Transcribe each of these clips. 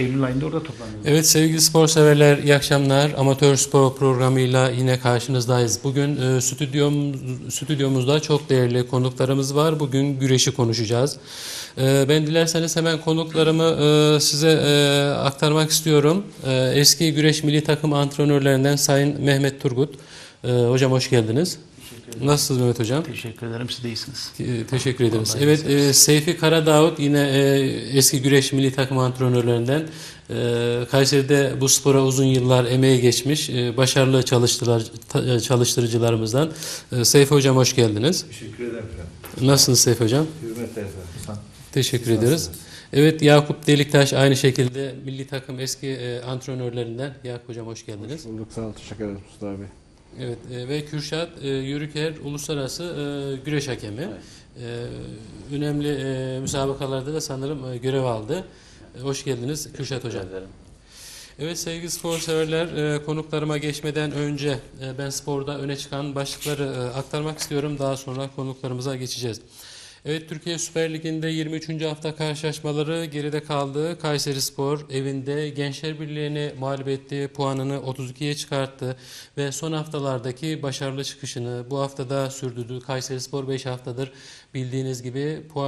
Eylül ayında orada toplanıyoruz. Evet sevgili spor severler iyi akşamlar. Amatör spor programıyla yine karşınızdayız. Bugün e, stüdyom, stüdyomuzda çok değerli konuklarımız var. Bugün güreşi konuşacağız. E, ben dilerseniz hemen konuklarımı e, size e, aktarmak istiyorum. E, eski güreş milli takım antrenörlerinden Sayın Mehmet Turgut. E, hocam hoş geldiniz. Nasılsınız Mehmet Hocam? Teşekkür ederim. Siz de iyisiniz. E, Teşekkür ederiz. Evet, e, Seyfi Karadağut yine e, eski güreş milli takım antrenörlerinden. E, Kayseri'de bu spora uzun yıllar emeği geçmiş, e, başarılı çalıştılar, ta- e, çalıştırıcılarımızdan. E, Seyfi Hocam hoş geldiniz. Teşekkür ederim efendim. Nasılsınız Seyfi Hocam? Hürmetler efendim. Teşekkür ederiz. Evet, Yakup Deliktaş aynı şekilde milli takım eski e, antrenörlerinden. Yakup Hocam hoş geldiniz. bulduk. Sağ ol. Teşekkür ederim Mustafa abi. Evet e, ve Kürşat e, Yürüker Uluslararası e, Güreş Hakemi. E, önemli e, müsabakalarda da sanırım e, görev aldı. E, hoş geldiniz Kürşat Hocam. Evet sevgili spor severler e, konuklarıma geçmeden önce e, ben sporda öne çıkan başlıkları e, aktarmak istiyorum. Daha sonra konuklarımıza geçeceğiz. Evet Türkiye Süper Ligi'nde 23. hafta karşılaşmaları geride kaldı. Kayseri Spor evinde Gençler Birliği'ni mağlup etti. Puanını 32'ye çıkarttı ve son haftalardaki başarılı çıkışını bu haftada sürdürdü. Kayseri Spor 5 haftadır bildiğiniz gibi e,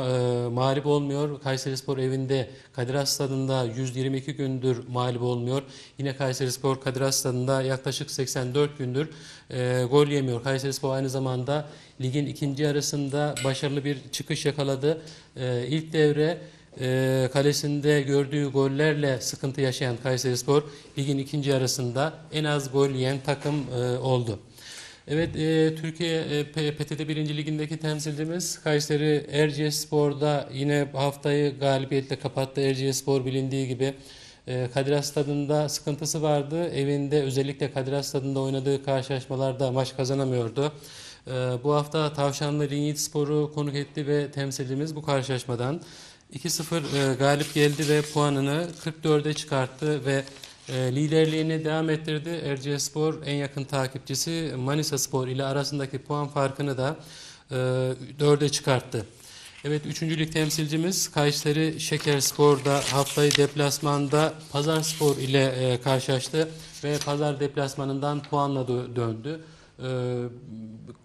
mağlup olmuyor. Kayseri Spor evinde Kadir Has Stadı'nda 122 gündür mağlup olmuyor. Yine Kayseri Spor Kadir Has Stadı'nda yaklaşık 84 gündür e, gol yemiyor. Kayseri Spor aynı zamanda ligin ikinci yarısında başarılı bir çıkış yakaladı. E, ilk devre e, kalesinde gördüğü gollerle sıkıntı yaşayan Kayseri Spor ligin ikinci yarısında en az gol yiyen takım e, oldu. Evet, e, Türkiye e, PTT 1. Ligindeki temsilcimiz Kayseri Erciyes Spor'da yine haftayı galibiyetle kapattı. Erciyes Spor bilindiği gibi e, Kadir Stadı'nda sıkıntısı vardı. Evinde özellikle Kadir Stadı'nda oynadığı karşılaşmalarda maç kazanamıyordu. E, bu hafta Tavşanlı Linyit Spor'u konuk etti ve temsilcimiz bu karşılaşmadan 2-0 e, galip geldi ve puanını 44'e çıkarttı ve e, liderliğini devam ettirdi. Erciyesspor en yakın takipçisi Manisa Spor ile arasındaki puan farkını da e, 4'e çıkarttı. Evet 3. lig temsilcimiz Kayseri Şekerspor'da haftayı deplasmanda Pazar Spor ile e, karşılaştı ve Pazar deplasmanından puanla dö- döndü. E,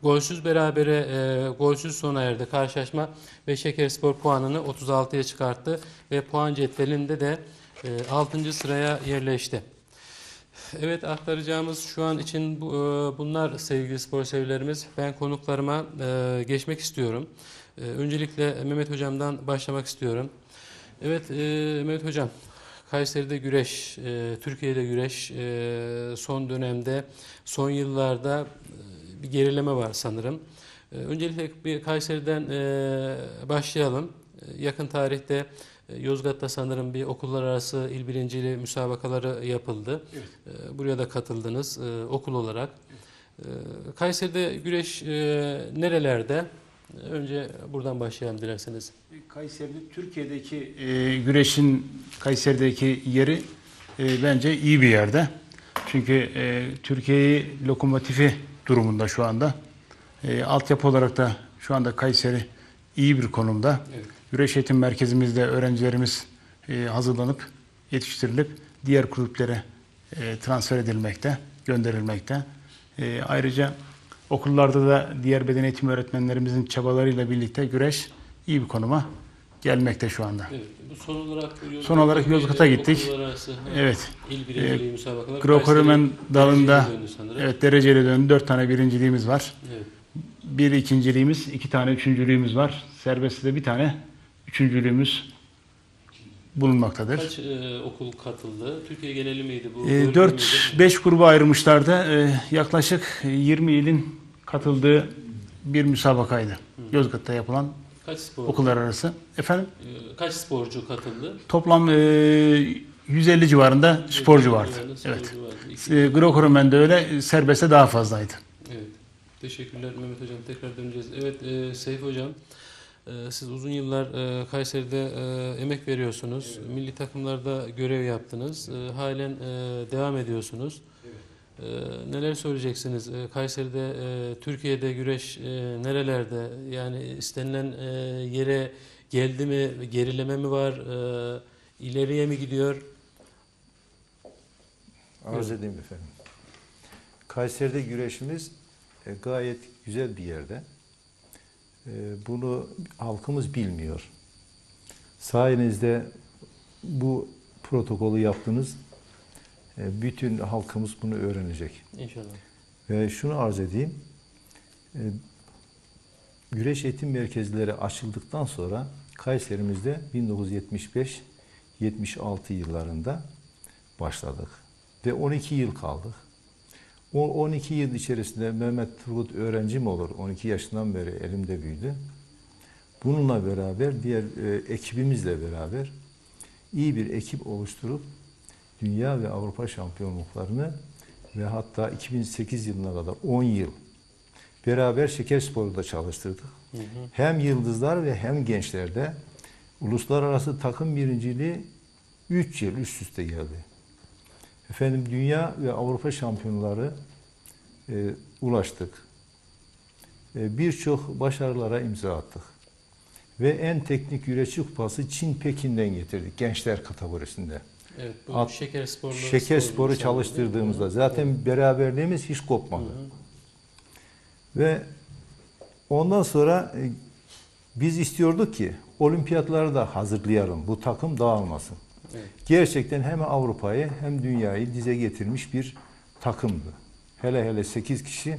golsüz berabere e, golsüz sona erdi karşılaşma ve Şekerspor puanını 36'ya çıkarttı ve puan cetvelinde de e, 6. sıraya yerleşti. Evet aktaracağımız şu an için bu, e, bunlar sevgili spor severlerimiz. Ben konuklarıma e, geçmek istiyorum. E, Öncelikle Mehmet Hocam'dan başlamak istiyorum. Evet e, Mehmet Hocam, Kayseri'de güreş, e, Türkiye'de güreş e, son dönemde, son yıllarda e, bir gerileme var sanırım. E, Öncelikle bir Kayseri'den e, başlayalım. E, Yakın tarihte e, Yozgat'ta sanırım bir okullar arası il birinciliği müsabakaları yapıldı. E, Buraya da katıldınız e, okul olarak. E, Kayseri'de güreş e, nerelerde? Önce buradan başlayalım dilerseniz. Kayseri'de Türkiye'deki e, güreşin Kayseri'deki yeri e, bence iyi bir yerde. Çünkü e, Türkiye'yi lokomotifi durumunda şu anda. E, altyapı olarak da şu anda Kayseri iyi bir konumda. Evet. Güreş eğitim merkezimizde öğrencilerimiz e, hazırlanıp yetiştirilip diğer kulüplere e, transfer edilmekte, gönderilmekte. E, ayrıca okullarda da diğer beden eğitimi öğretmenlerimizin çabalarıyla birlikte güreş iyi bir konuma gelmekte şu anda. Evet, bu son olarak Son olarak Yozgat'a gittik. Arası, Evet. il birinciliği müsabakalar. Greco-Romen Kayseri dalında evet dereceli döndü. Dört tane birinciliğimiz var. Evet. Bir ikinciliğimiz, iki tane üçüncülüğümüz var. Serbestte bir tane üçüncülüğümüz bulunmaktadır. Kaç e, okul katıldı? Türkiye geneli miydi bu? E, Bölge 4 miydi? 5 gruba ayrılmışlardı. E, yaklaşık 20 ilin katıldığı bir müsabakaydı. Yozgat'ta yapılan Kaç spor? okullar arası. Efendim e, kaç sporcu katıldı? toplam e, 150 civarında sporcu vardı. Sporcu Evet. vardı. E, öyle, serbestte daha fazlaydı. Evet. Teşekkürler Mehmet Hocam. Tekrar döneceğiz. Evet e, Seyfi Hocam. E, siz uzun yıllar e, Kayseri'de e, emek veriyorsunuz. Milli takımlarda görev yaptınız. E, halen e, devam ediyorsunuz. E, neler söyleyeceksiniz? Kayseri'de, Türkiye'de güreş nerelerde? Yani istenilen yere geldi mi? Gerileme mi var? İleriye mi gidiyor? Arz edeyim efendim. Kayseri'de güreşimiz gayet güzel bir yerde. E, Bunu halkımız bilmiyor. Sayenizde bu protokolü yaptınız. E, Bütün halkımız bunu öğrenecek. İnşallah. Ve şunu arz edeyim. E, Güreş eğitim merkezleri açıldıktan sonra Kayserimizde 1975-76 yıllarında başladık. Ve 12 yıl kaldık. O 12 yıl içerisinde Mehmet Turgut öğrencim olur. 12 yaşından beri elimde büyüdü. Bununla beraber diğer e, ekibimizle beraber iyi bir ekip oluşturup dünya ve Avrupa şampiyonluklarını ve hatta 2008 yılına kadar 10 yıl beraber Şekerspor'da çalıştırdık. Hı hı. Hem yıldızlar ve hem gençlerde uluslararası takım birinciliği 3 yıl üst üste geldi. Efendim dünya ve Avrupa şampiyonları e, ulaştık. E, Birçok başarılara imza attık. Ve en teknik güreşçi kupası Çin Pekin'den getirdik gençler kategorisinde. Evet, bu At- şeker sporlu Şeker sporu çalıştırdığımızda zaten beraberliğimiz hiç kopmadı. Hı hı. Ve ondan sonra e, biz istiyorduk ki olimpiyatları da hazırlayalım. Bu takım dağılmasın. Evet. Gerçekten hem Avrupa'yı hem dünyayı dize getirmiş bir takımdı. Hele hele 8 kişi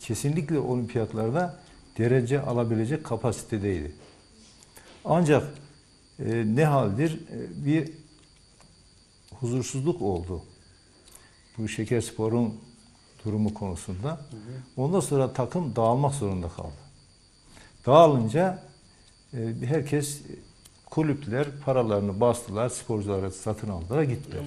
kesinlikle olimpiyatlarda derece alabilecek kapasitedeydi. Ancak e, ne haldir e, bir huzursuzluk oldu. Bu şeker sporun durumu konusunda. Ondan sonra takım dağılmak zorunda kaldı. Dağılınca e, herkes kulüpler paralarını bastılar, sporcuları satın aldılar, gittiler.